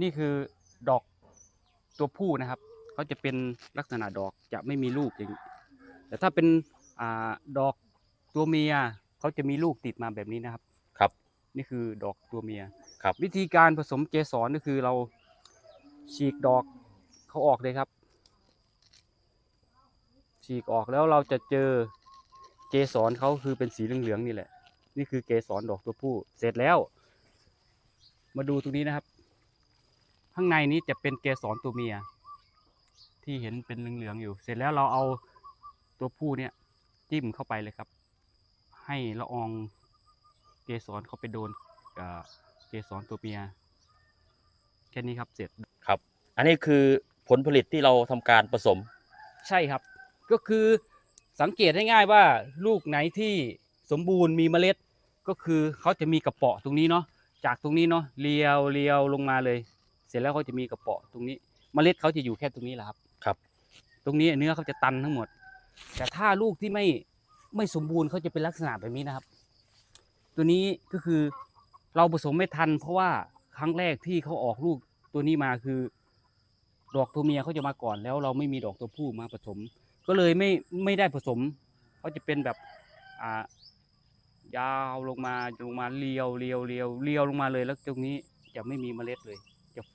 นี่คือดอกตัวผู้นะครับเขาจะเป็นลักษณะดอกจะไม่มีลูกอย่างนี้แต่ถ้าเป็นอ่าดอกตัวเมียเขาจะมีลูกติดมาแบบนี้นะครับ ครับ นี่คือดอกตัวเมียครับ วิธีการผสมเกสรก็คือเราฉีกดอกเขาออกเลยครับ ฉีกออกแล้วเราจะเจอเกสรเขาคือเป็นสีเหลืองๆนี่แหละ นี่คือเกสรดอกตัวผู้ เสร็จแล้ว มาดูตรงนี้นะครับ ข้างในนี้จะเป็นเกสรตัวเมีย ที่เห็นเป็นเหลืองๆอยู่ เสร็จแล้วเราเอาตัวผู้เนี่ยจิ้มเข้าไปเลยครับ ให้ละอองเกสรเขาไปโดนกับเกสรตัวเมียแค่นี้ครับเสร็จครับ อันนี้คือผลผลิตที่เราทำการผสม ใช่ครับ ก็คือสังเกตให้ง่ายว่าลูกไหนที่สมบูรณ์มีเมล็ด ก็คือเขาจะมีกระเปาะตรงนี้เนาะจากตรงนี้เนาะเลียวเลียวลงมาเลยเสร็จแล้วเขาจะมีกระเปาะตรงนี้เมล็ดเขาจะอยู่แค่ตรงนี้แหละครับครับ ตรงนี้เนื้อเขาจะตันทั้งหมด แต่ถ้าลูกที่ไม่ไม่สมบูรณ์เขาจะเป็นลักษณะแบบนี้นะครับ ตัวนี้ก็คือเราผสมไม่ทัน เพราะว่าครั้งแรกที่เขาออกลูกตัวนี้มาคือ ดอกตัวเมียเขาจะมาก่อนแล้ว เราไม่มีดอกตัวผู้มาผสม ก็เลยไม่ไม่ได้ผสมเขาจะเป็นแบบอ่ายาวลงมาลงมาเรียวเรียวเรียวเรียวลงมาเลยแล้วตรงนี้จะไม่มีเมล็ดเลย